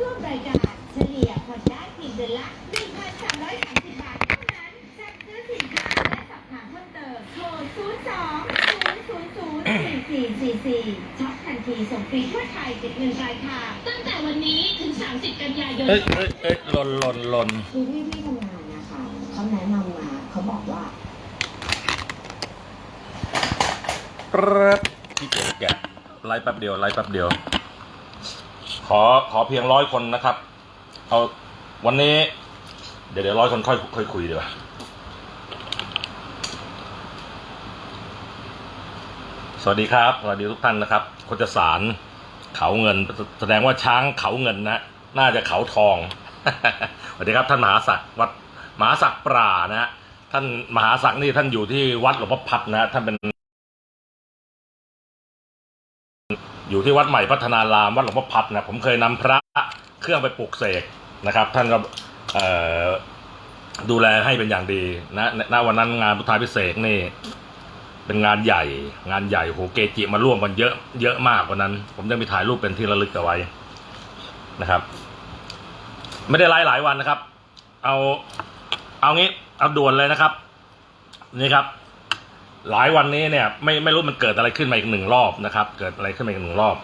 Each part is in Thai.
ร่วมรายการเฉลี่ยผ่อนได้เพียงเดือนละ1,330 บาทเท่านั้นสั่งซื้อสินค้าและสอบถามเพิ่มเติมโทร02 000 4444ช็อปทันทีส่งฟรีทั่วไทยติดเงินปลายทางตั้งแต่วันนี้ถึง 30 กันยายน เอ้ยเอ้ยเอ้ยหล่นหล่นหล่นคือพี่พี่ทำงานนะคะเขาแนะนำมาเขาบอกว่าปรึ๊ดพี่เก๋แกะไลฟ์แป๊บเดียวไลฟ์แป๊บเดียว ขอขอเพียงร้อยคนนะครับ เอาวันนี้ เดี๋ยวเดี๋ยวร้อยคนค่อยค่อยคุยดีกว่าสวัสดีครับสวัสดีทุกท่านนะครับโคจสารเขาเงิน แสดงว่าช้างเขาเงินนะน่าจะเขาทองสวัสดีครับท่านมหาศักดิ์วัดมหาศักดิ์ปรานะฮะท่านมหาศักดิ์นี่ท่านอยู่ที่วัดหลวงพ่อพัดนะฮะท่านเป็น อยู่ที่วัดใหม่พัฒนารามวัดหลวงพ่อพัดนะผมเคยนำพระเครื่องไปปลูกเสกนะครับ ท่านก็ดูแลให้เป็นอย่างดีนะณวันนั้นงานพุทธาพิเศษกนี่เป็นงานใหญ่ งานใหญ่โหเกจิมาร่วมกันเยอะเยอะมากวันนั้น ผมจะมีถ่ายรูปเป็นที่ระลึกเอาไว้นะครับ ไม่ได้ไลฟ์หลายวันนะครับ เอาเอางี้เอาด่วนเลยนะครับ นี่ครับ หลายวันนี้เนี่ยไม่ไม่รู้มันเกิดอะไรขึ้นมาอีกหนึ่งรอบนะครับ เกิดอะไรขึ้นมาอีกหนึ่งรอบ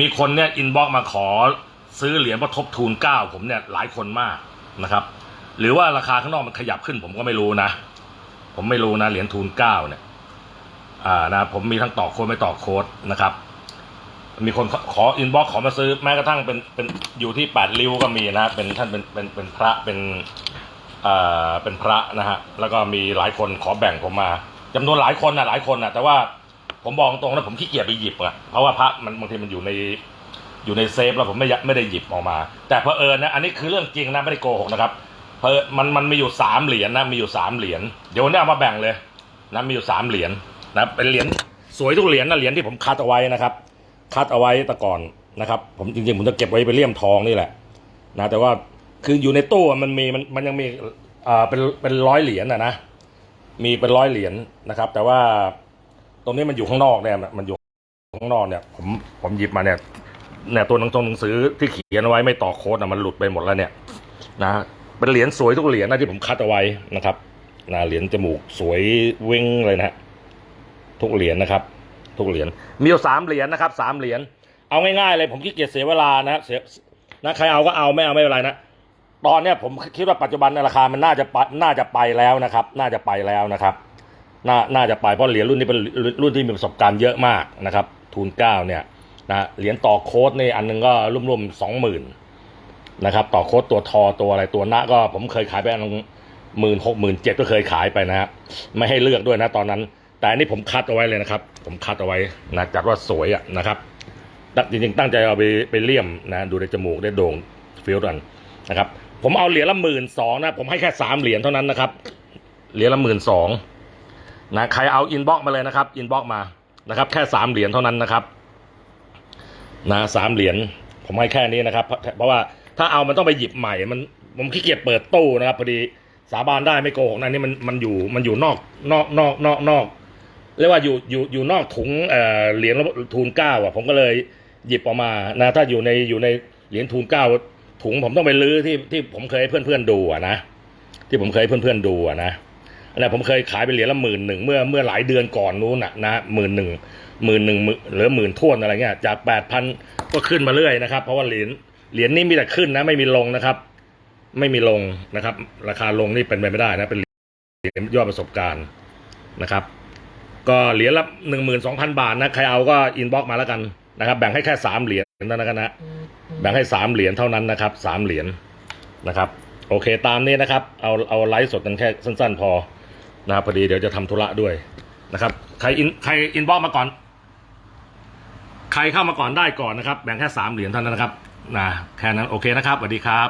มีคนเนี่ยอินบ็อกมาขอซื้อเหรียญพระทบทูลเก้าผมเนี่ยหลายคนมากนะครับ หรือว่าราคาข้างนอกมันขยับขึ้นผมก็ไม่รู้นะ ผมไม่รู้นะเหรียญทูลเก้าเนี่ยอ่านะผมมีทั้งต่อโค้ดไม่ต่อโค้ดนะครับ มีคนขอขออินบ็อกขอมาซื้อแม้กระทั่งเป็นเป็นอยู่ที่แปดริ้วก็มีนะเป็นท่านเป็นเป็นเป็นพระเป็นอ่าเป็นพระนะฮะแล้วก็มีหลายคนขอแบ่งผมมา จำนวนหลายคนนะหลายคนนะแต่ว่าผมบอกตรงนะผมขี้เกียจไปหยิบอะเพราะว่าพระมันบางทีมันอยู่ในอยู่ในเซฟแล้วผมไม่ไม่ได้หยิบออกมา แต่เพอเอิญนะอันนี้คือเรื่องจริงนะไม่ได้โกหกนะครับเพอมันมันมีอยู่สามเหรียญนะมีอยู่สามเหรียญเดี๋ยววันนี้เอามาแบ่งเลยนะมีอยู่สามเหรียญนะเป็นเหรียญสวยทุกเหรียญนะเหรียญที่ผมคัดเอาไว้นะครับ คัดเอาไว้แต่ก่อนนะครับ ผมจริงๆผมจะเก็บไว้ไปเลี่ยมทองนี่แหละนะแต่ว่าคืออยู่ในตู้มันมีมันมันยังมีอ่าเป็นเป็นร้อยเหรียญนะนะ มีเป็นร้อยเหรียญนะครับ แต่ว่าตรงนี้มันอยู่ข้างนอกเนี่ยมันอยู่ข้างนอกเนี่ย ผมผมหยิบมาเนี่ยเนี่ยตัวหนังหนังสือที่เขียนไว้ไม่ต่อโค้ดอะมันหลุดไปหมดแล้วเนี่ยนะเป็นเหรียญสวยทุกเหรียญนะที่ผมคัดเอาไว้นะครับนะเหรียญจมูกสวยเว้งเลยนะฮะทุกเหรียญนะครับ ทุกเหรียญมีอยู่สามเหรียญนะครับสามเหรียญเอาง่ายๆเลยผมขี้เกียจเสียเวลานะเสียนะใครเอาก็เอาไม่เอาไม่เป็นไรนะ ตอนเนี้ยผมคิดว่าปัจจุบันเนยราคามันน่าจะไปน่าจะไปแล้วนะครับ น่าจะไปแล้วนะครับ น่าน่าจะไปเพราะเหรียญรุ่นนี้เป็นรุ่นที่มีประสบการณ์เยอะมากนะครับ ทูนเก้าเนี่ยนะเหรียญต่อโค้ดนี่อันหนึงก็รวมๆสองหมื่นนะครับ ต่อโค้ดตัวทอตัวอะไรตัวนะก็ผมเคยขายไปอันหมื่นหกหมื่นเจ็ดก็เคยขายไปนะฮะไม่ให้เลือกด้วยนะตอนนั้น แต่อันนี้ผมคัดเอาไว้เลยนะครับ ผมคัดเอาไว้นะจัดว่าสวยอะนะครับตั้งจริงๆตั้งใจเอาไปไปเลี่ยมนะดูในจมูกได้โด่งฟิลกัน นะครับผมเอาเหรียญละหมื่นสองนะผมให้แค่สามเหรียญเท่านั้นนะครับเหรียญละหมื่นสองนะใครเอาอินบ็อกมาเลยนะครับอินบ็อกมานะครับ แค่สามเหรียญเท่านั้นนะครับนะสามเหรียญผมให้แค่นี้นะครับ เพราะว่าถ้าเอามันต้องไปหยิบใหม่มันผมขี้เกียจเปิดตู้นะครับพอดีสาบานได้ไม่โกหกนะนี่มันมันอยู่มันอยู่นอกนอกนอกนอกนอกเรียกว่าอยู่อยู่อยู่นอกถุงเอ่อเหรียญทูลเก้าอะผมก็เลยหยิบออกมานะถ้าอยู่ในอยู่ในเหรียญทูลเก้า ถุงผมต้องไปลื้อที่ที่ผมเคยให้เพื่อนๆดูอะนะที่ผมเคยให้เพื่อนๆดูอะนะอันนั้นผมเคยขายเป็นเหรียญละหมื่นหนึ่งเมื่อเมื่อหลายเดือนก่อนนู้นนะนะหมื่นหนึ่งหมื่นหนึ่งหรือหมื่นท่วนอะไรเงี้ยจากแปดพันก็ขึ้นมาเรื่อยนะครับ เพราะว่าเหรียญเหรียญนี้มีแต่ขึ้นนะ ไม่มีลงนะครับ ไม่มีลงนะครับ ราคาลงนี่เป็นไปไม่ได้นะเป็นเหรียญยอดประสบการณ์นะครับ ก็เหรียญละหนึ่งหมื่นสองพันบาทนะใครเอาก็อินบ็อกมาแล้วกันนะครับ แบ่งให้แค่สามเหรียญ เท่นนั้นนะแบ่งให้สามเหรียญเท่านั้นนะครับสามเหรียญนะครับ โอเคตามนี้นะครับ เอาเอาไลฟ์สดกันแค่สั้น ๆ พอนะครับพอดีเดี๋ยวจะทำธุระด้วยนะครับ ใครอินใครอินบ็อกมาก่อน ใครเข้ามาก่อนได้ก่อนนะครับ แบ่งแค่สามเหรียญเท่านั้นนะครับนะแค่นั้นโอเคนะครับสวัสดีครับ